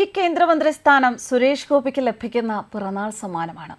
ഈ കേന്ദ്രമന്ത്രി സ്ഥാനം സുരേഷ് ഗോപിക്ക് ലഭിക്കുന്ന പിറന്നാൾ സമ്മാനമാണ്.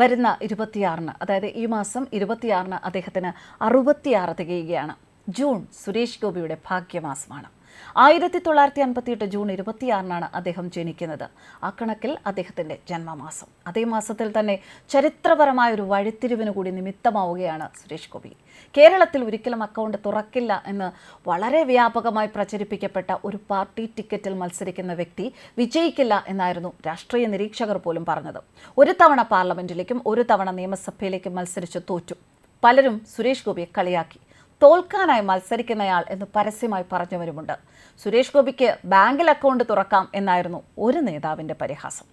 വരുന്ന ഇരുപത്തിയാറിന് അതായത് ഈ മാസം ഇരുപത്തിയാറിന് അദ്ദേഹത്തിന് അറുപത്തിയാറ് തികയുകയാണ്. ജൂൺ സുരേഷ് ഗോപിയുടെ ഭാഗ്യമാസമാണ്. ആയിരത്തി തൊള്ളായിരത്തി അൻപത്തിയെട്ട് ജൂൺ ഇരുപത്തിയാറിനാണ് അദ്ദേഹം ജനിക്കുന്നത്. ആ കണക്കിൽ അദ്ദേഹത്തിന്റെ ജന്മമാസം. അതേ മാസത്തിൽ തന്നെ ചരിത്രപരമായ ഒരു വഴിത്തിരിവിന് കൂടി നിമിത്തമാവുകയാണ് സുരേഷ് ഗോപി. കേരളത്തിൽ ഒരിക്കലും അക്കൗണ്ട് തുറക്കില്ല എന്ന് വളരെ വ്യാപകമായി പ്രചരിപ്പിക്കപ്പെട്ട ഒരു പാർട്ടി ടിക്കറ്റിൽ മത്സരിക്കുന്ന വ്യക്തി വിജയിക്കില്ല എന്നായിരുന്നു രാഷ്ട്രീയ നിരീക്ഷകർ പോലും പറഞ്ഞത്. ഒരു തവണ പാർലമെന്റിലേക്കും ഒരു തവണ നിയമസഭയിലേക്കും മത്സരിച്ച് തോറ്റു. പലരും സുരേഷ് ഗോപിയെ കളിയാക്കി. തോൽക്കാനായി മത്സരിക്കുന്നയാൾ എന്ന് പരസ്യമായി പറഞ്ഞവരുമുണ്ട്. സുരേഷ് ഗോപിക്ക് ബാങ്കിൽ അക്കൗണ്ട് തുറക്കാം എന്നായിരുന്നു ഒരു നേതാവിന്റെ പരിഹാസം.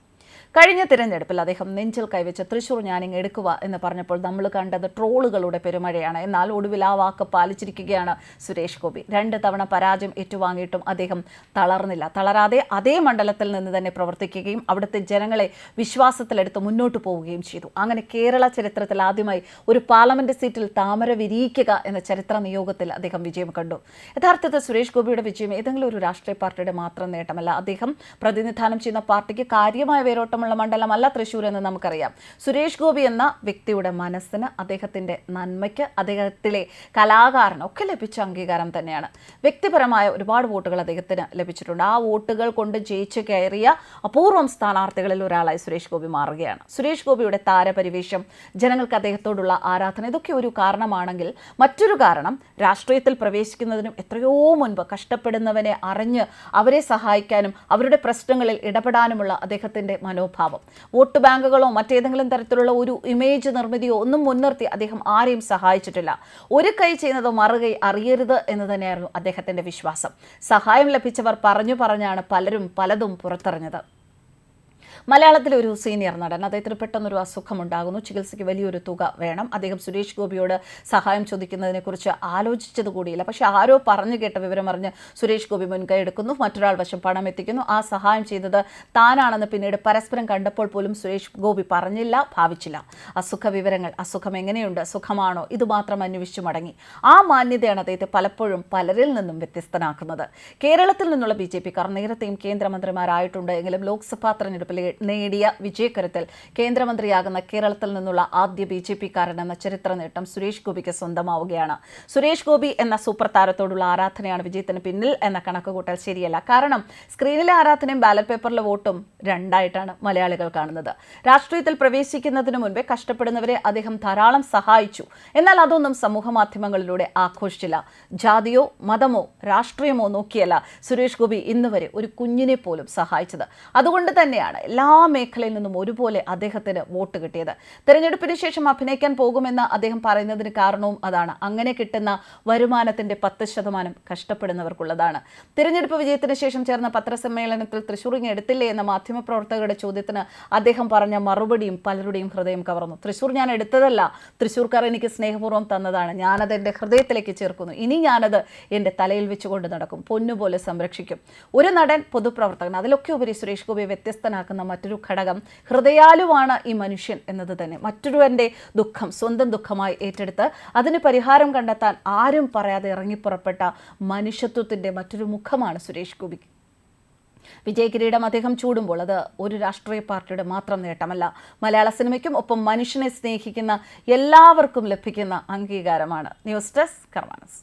കഴിഞ്ഞ തിരഞ്ഞെടുപ്പിൽ അദ്ദേഹം നെഞ്ചിൽ കൈവച്ച തൃശൂർ ഞാനിങ് എടുക്കുക എന്ന് പറഞ്ഞപ്പോൾ നമ്മൾ കണ്ടത് ട്രോളുകളുടെ പെരുമഴയാണ്. എന്നാൽ ഒടുവിൽ ആ വാക്ക് പാലിച്ചിരിക്കുകയാണ് സുരേഷ് ഗോപി. രണ്ട് തവണ പരാജയം ഏറ്റുവാങ്ങിയിട്ടും അദ്ദേഹം തളർന്നില്ല. തളരാതെ അതേ മണ്ഡലത്തിൽ നിന്ന് തന്നെ പ്രവർത്തിക്കുകയും അവിടുത്തെ ജനങ്ങളെ വിശ്വാസത്തിലെടുത്ത് മുന്നോട്ട് പോവുകയും ചെയ്തു. അങ്ങനെ കേരള ചരിത്രത്തിൽ ആദ്യമായി ഒരു പാർലമെന്റ് സീറ്റിൽ താമര വിരിയിക്കുക എന്ന ചരിത്ര നിയോഗത്തിൽ അദ്ദേഹം വിജയം കണ്ടു. യഥാർത്ഥത്തിൽ സുരേഷ് ഗോപിയുടെ വിജയം ഏതെങ്കിലും ഒരു രാഷ്ട്രീയ പാർട്ടിയുടെ മാത്രം നേട്ടമല്ല. അദ്ദേഹം പ്രതിനിധാനം ചെയ്യുന്ന പാർട്ടിക്ക് കാര്യമായ വേരോട്ടമുള്ള മണ്ഡലമല്ല തൃശ്ശൂർ എന്ന് നമുക്കറിയാം. സുരേഷ് ഗോപി എന്ന വ്യക്തിയുടെ മനസ്സിന് അദ്ദേഹത്തിന്റെ നന്മയ്ക്ക് അദ്ദേഹത്തിലെ കലാകാരന് ഒക്കെ ലഭിച്ച അംഗീകാരം തന്നെയാണ്. വ്യക്തിപരമായ ഒരുപാട് വോട്ടുകൾ അദ്ദേഹത്തിന് ലഭിച്ചിട്ടുണ്ട്. ആ വോട്ടുകൾ കൊണ്ട് ജയിച്ച് കയറിയ അപൂർവം സ്ഥാനാർത്ഥികളിൽ ഒരാളായി സുരേഷ് ഗോപി മാറുകയാണ്. സുരേഷ് ഗോപിയുടെ താരപരിവേഷം ജനങ്ങൾക്ക് അദ്ദേഹത്തോടുള്ള ആരാധന ഇതൊക്കെ ഒരു കാരണമാണെങ്കിൽ മറ്റൊരു കാരണം രാഷ്ട്രീയത്തിൽ പ്രവേശിക്കുന്നതിനും എത്രയോ മുൻപ് കഷ്ടപ്പെടുന്നവനെ അറിഞ്ഞ് അവരെ സഹായിക്കാനും അവരുടെ പ്രശ്നങ്ങളിൽ ഇടപെടാനുമുള്ള അദ്ദേഹത്തിന്റെ മനോഭാവം. വോട്ട് ബാങ്കുകളോ മറ്റേതെങ്കിലും തരത്തിലുള്ള ഒരു ഇമേജ് നിർമ്മിതിയോ ഒന്നും മുൻനിർത്തി അദ്ദേഹം ആരെയും സഹായിച്ചിട്ടില്ല. ഒരു കൈ ചെയ്യുന്നത് മറുകൈ അറിയരുത് എന്ന് തന്നെയായിരുന്നു അദ്ദേഹത്തിന്റെ വിശ്വാസം. സഹായം ലഭിച്ചവർ പറഞ്ഞു പറഞ്ഞാണ് പലരും പലതും പുറത്തറിഞ്ഞത്. മലയാളത്തിലെ ഒരു സീനിയർ നടൻ. അദ്ദേഹത്തിന് പെട്ടെന്നൊരു അസുഖമുണ്ടാകുന്നു. ചികിത്സയ്ക്ക് വലിയൊരു തുക വേണം. അദ്ദേഹം സുരേഷ് ഗോപിയോട് സഹായം ചോദിക്കുന്നതിനെക്കുറിച്ച് ആലോചിച്ചത് കൂടിയില്ല. പക്ഷേ ആരോ പറഞ്ഞു കേട്ട വിവരം അറിഞ്ഞ് സുരേഷ് ഗോപി മുൻകൈ എടുക്കുന്നു. മറ്റൊരാൾ വശം പണം എത്തിക്കുന്നു. ആ സഹായം ചെയ്തത് താനാണെന്ന് പിന്നീട് പരസ്പരം കണ്ടപ്പോൾ പോലും സുരേഷ് ഗോപി പറഞ്ഞില്ല ഭാവിച്ചില്ല. അസുഖ വിവരങ്ങൾ അസുഖം എങ്ങനെയുണ്ട് സുഖമാണോ ഇത് മാത്രം അന്വേഷിച്ചു മടങ്ങി. ആ മാന്യതയാണ് അദ്ദേഹത്തെ പലപ്പോഴും പലരിൽ നിന്നും വ്യത്യസ്തനാക്കുന്നത്. കേരളത്തിൽ നിന്നുള്ള ബി ജെ പിക്കാർ നേരത്തെയും കേന്ദ്രമന്ത്രിമാരായിട്ടുണ്ട്. എങ്കിലും ലോക്സഭാ തെരഞ്ഞെടുപ്പിൽ നേടിയ വിജയക്കരത്തിൽ കേന്ദ്രമന്ത്രിയാകുന്ന കേരളത്തിൽ നിന്നുള്ള ആദ്യ ബി ജെ പിക്കാരൻ ചരിത്ര നേട്ടം സുരേഷ് ഗോപിക്ക് സ്വന്തമാവുകയാണ്. സുരേഷ് ഗോപി എന്ന സൂപ്പർ താരത്തോടുള്ള ആരാധനയാണ് വിജയത്തിന് പിന്നിൽ എന്ന കണക്കുകൂട്ടൽ ശരിയല്ല. കാരണം സ്ക്രീനിലെ ആരാധനയും ബാലറ്റ് പേപ്പറിലെ വോട്ടും രണ്ടായിട്ടാണ് മലയാളികൾ കാണുന്നത്. രാഷ്ട്രീയത്തിൽ പ്രവേശിക്കുന്നതിന് മുൻപേ കഷ്ടപ്പെടുന്നവരെ അദ്ദേഹം ധാരാളം സഹായിച്ചു. എന്നാൽ അതൊന്നും സമൂഹ മാധ്യമങ്ങളിലൂടെ ആഘോഷിച്ചില്ല. ജാതിയോ മതമോ രാഷ്ട്രീയമോ നോക്കിയല്ല സുരേഷ് ഗോപി ഇന്നുവരെ ഒരു കുഞ്ഞിനെ പോലും സഹായിച്ചത്. അതുകൊണ്ട് തന്നെയാണ് എല്ലാ മേഖലയിൽ നിന്നും ഒരുപോലെ അദ്ദേഹത്തിന് വോട്ട് കിട്ടിയത്. തെരഞ്ഞെടുപ്പിന് ശേഷം അഭിനയിക്കാൻ പോകുമെന്ന് അദ്ദേഹം പറയുന്നതിന് കാരണവും അതാണ്. അങ്ങനെ കിട്ടുന്ന വരുമാനത്തിന്റെ പത്ത് ശതമാനം കഷ്ടപ്പെടുന്നവർക്കുള്ളതാണ്. തിരഞ്ഞെടുപ്പ് വിജയത്തിന് ശേഷം ചേർന്ന പത്രസമ്മേളനത്തിൽ തൃശ്ശൂരിങ് എടുത്തില്ലേ എന്ന മാധ്യമപ്രവർത്തകരുടെ ചോദ്യത്തിന് അദ്ദേഹം പറഞ്ഞ മറുപടിയും പലരുടെയും ഹൃദയം കവർന്നു. തൃശ്ശൂർ ഞാൻ എടുത്തതല്ല. തൃശ്ശൂർക്കാർ എനിക്ക് സ്നേഹപൂർവം തന്നതാണ്. ഞാനത് എന്റെ ഹൃദയത്തിലേക്ക് ചേർക്കുന്നു. ഇനി ഞാനത് എന്റെ തലയിൽ വെച്ചുകൊണ്ട് നടക്കും. പൊന്നുപോലെ സംരക്ഷിക്കും. ഒരു നടൻ പൊതുപ്രവർത്തകൻ അതിലൊക്കെ ഉപരി സുരേഷ് ഗോപിയെ വ്യത്യസ്തനാക്കുന്ന മറ്റൊരു ഘടകം. ഹൃദയാലുവാണ് ഈ മനുഷ്യൻ എന്നത് തന്നെ. മറ്റൊരുവന്റെ ദുഃഖം സ്വന്തം ദുഃഖമായി ഏറ്റെടുത്ത് അതിന് പരിഹാരം കണ്ടെത്താൻ ആരും പറയാതെ ഇറങ്ങിപ്പുറപ്പെട്ട മനുഷ്യത്വത്തിന്റെ മറ്റൊരു മുഖമാണ് സുരേഷ് ഗോപി. വിജയകിരീടം അദ്ദേഹം ചൂടുമ്പോൾ അത് ഒരു രാഷ്ട്രീയ പാർട്ടിയുടെ മാത്രം നേട്ടമല്ല. മലയാള സിനിമയ്ക്കും ഒപ്പം മനുഷ്യനെ സ്നേഹിക്കുന്ന എല്ലാവർക്കും ലഭിക്കുന്ന അംഗീകാരമാണ്. News desk കർമാനസ്.